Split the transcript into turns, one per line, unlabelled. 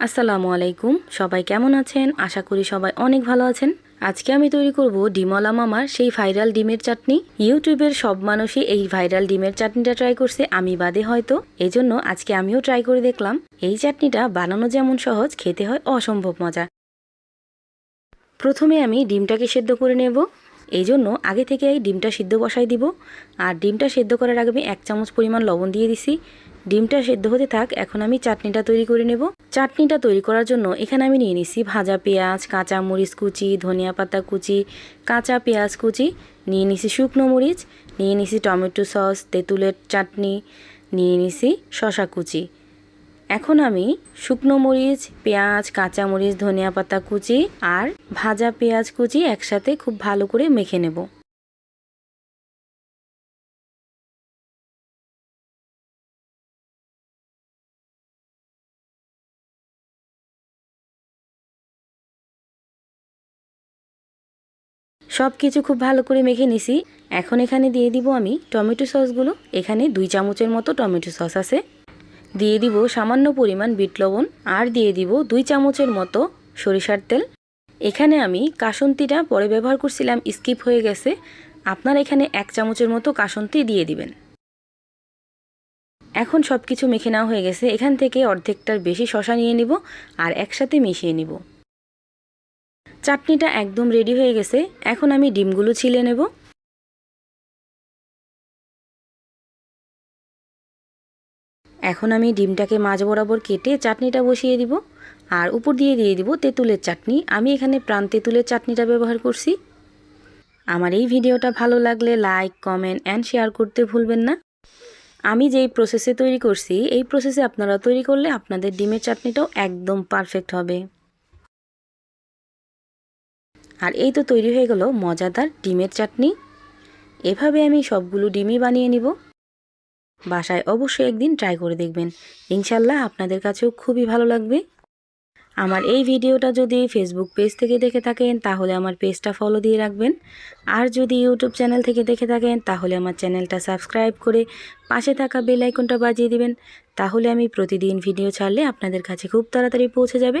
আসসালামু আলাইকুম। সবাই কেমন আছেন? আশা করি সবাই অনেক ভালো আছেন। আজকে আমি তৈরি করব ডিমলা মামার সেই ভাইরাল ডিমের চাটনি। ইউটিউবের সব মানুষই এই ভাইরাল ডিমের চাটনিটা ট্রাই করছে, আমি বাদে হয়তো। এজন্য আজকে আমিও ট্রাই করে দেখলাম। এই চাটনিটা বানানো যেমন সহজ, খেতে হয় অসম্ভব মজা। প্রথমে আমি ডিমটাকে সেদ্ধ করে নেব। এই জন্য আগে থেকে এই ডিমটা সিদ্ধ বসাই দিব। আর ডিমটা সেদ্ধ করার আগে আমি এক চামচ পরিমাণ লবণ দিয়ে দিছি। ডিমটা সেদ্ধ হতে থাক, এখন আমি চাটনিটা তৈরি করে নেব। চাটনিটা তৈরি করার জন্য এখানে আমি নিয়ে নিছি ভাজা পেঁয়াজ কাঁচা মরিচ কুচি, ধনিয়া পাতা কুচি, কাঁচা পেঁয়াজ কুচি, নিয়ে নিছি শুকনো মরিচ, নিয়ে নিছি টমেটো সস, তেঁতুলের চাটনি, নিয়ে নিছি শশা কুচি। এখন আমি শুকনো মরিচ, পেঁয়াজ কাঁচা মরিচ ধনিয়া পাতা কুচি আর ভাজা পেঁয়াজ কুচি একসাথে খুব ভালো করে মেখে নেব। সব কিছু খুব ভালো করে মেখে নিছি। এখন এখানে দিয়ে দিব আমি টমেটো সসগুলো। এখানে দুই চামচের মতো টমেটো সস আছে। দিয়ে দিব সামান্য পরিমাণ বিট লবণ আর দিয়ে দিব দুই চামচের মতো সরিষার তেল। এখানে আমি কাসন্তিটা পরে ব্যবহার করছিলাম, স্কিপ হয়ে গেছে। আপনার এখানে এক চামচের মতো কাসন্তি দিয়ে দিবেন। এখন সব কিছু মেখে নেওয়া হয়ে গেছে। এখান থেকে অর্ধেকটার বেশি শশা নিয়ে নিব আর একসাথে মিশিয়ে নিব। চাটনিটা একদম রেডি হয়ে গেছে। এখন আমি ডিমগুলো ছিলে নেব। এখন আমি ডিমটাকে মাঝ বরাবর কেটে চাটনিটা বসিয়ে দিব। আর উপর দিয়ে দিয়ে দিব তেঁতুলের চাটনি। আমি এখানে প্রাণ তেঁতুলের চাটনিটা ব্যবহার করছি। আমার এই ভিডিওটা ভালো লাগলে লাইক, কমেন্ট অ্যান্ড শেয়ার করতে ভুলবেন না। আমি যেই প্রসেসে তৈরি করছি, এই প্রসেসে আপনারা তৈরি করলে আপনাদের ডিমের চাটনিটাও একদম পারফেক্ট হবে। আর এই তো তৈরি হয়ে গেল মজাদার ডিমের চাটনি। এভাবে আমি সবগুলো ডিমই বানিয়ে নিব। বাসায় অবশ্যই একদিন ট্রাই করে দেখবেন। ইনশাল্লাহ আপনাদের কাছেও খুবই ভালো লাগবে। আমার এই ভিডিওটা যদি ফেসবুক পেজ থেকে দেখে থাকেন, তাহলে আমার পেজটা ফলো দিয়ে রাখবেন। আর যদি ইউটিউব চ্যানেল থেকে দেখে থাকেন, তাহলে আমার চ্যানেলটা সাবস্ক্রাইব করে পাশে থাকা বেল আইকনটা বাজিয়ে দিবেন। তাহলে আমি প্রতিদিন ভিডিও ছাড়লে আপনাদের কাছে খুব তাড়াতাড়ি পৌঁছে যাবে।